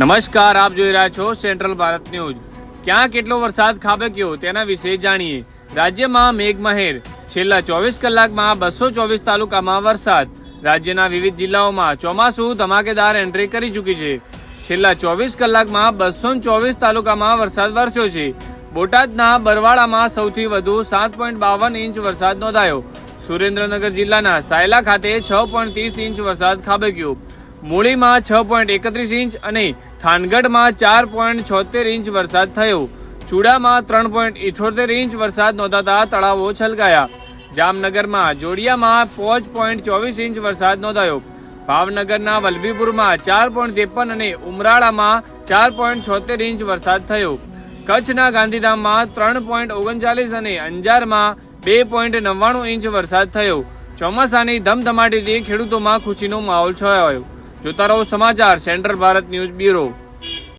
નમસ્કાર, આપ જોઈ રહ્યા છો સેન્ટ્રલ ભારત ન્યૂઝ. ક્યાં કેટલો વરસાદ ખાબક્યો તેના વિશે જાણીએ. રાજ્યમાં મેઘમહેર. છેલ્લા ચોવીસ કલાકમાં બસો ચોવીસ તાલુકામાં વરસાદ. રાજ્યના વિવિધ જિલ્લાઓમાં ચોમાસું ધમાકેદાર એન્ટ્રી કરી ચૂકી છે. છેલ્લા ચોવીસ કલાકમાં બસો ચોવીસ તાલુકામાં વરસાદ વરસ્યો છે. બોટાદના બરવાળામાં સૌથી વધુ સાત પોઈન્ટ બાવન ઇંચ વરસાદ નોંધાયો. સુરેન્દ્રનગર જિલ્લાના સાયલા ખાતે છ પોઈન્ટ ત્રીસ ઇંચ વરસાદ ખાબક્યો. મૂળીમાં છ પોઈન્ટ એકત્રીસ ઇંચ અને થાનગઢમાં ચાર પોઈન્ટ છોતેર ઇંચ વરસાદ થયો. ચુડામાં ત્રણ પોઈન્ટ ઇઠોતેર ઇંચ વરસાદ નોંધાતા તળાવો છલકાયા. જામનગરમાં જોડિયામાં પાંચ પોઈન્ટ ચોવીસ ઇંચ વરસાદ નોંધાયો. ભાવનગરના વલભીપુરમાં ચાર પોઈન્ટ ત્રેપન અને ઉમરાળામાં ચાર પોઈન્ટ છોતેર ઇંચ વરસાદ થયો. કચ્છના ગાંધીધામમાં ત્રણ પોઈન્ટ ઓગણચાલીસ અને અંજારમાં બે પોઈન્ટ નવ્વાણું ઇંચ વરસાદ થયો. ચોમાસાની ધમધમાટીથી ખેડૂતોમાં ખુશીનો માહોલ છવાયો. જોતા રહો સમાચાર સેન્ટ્રલ ભારત ન્યૂઝ બ્યુરો.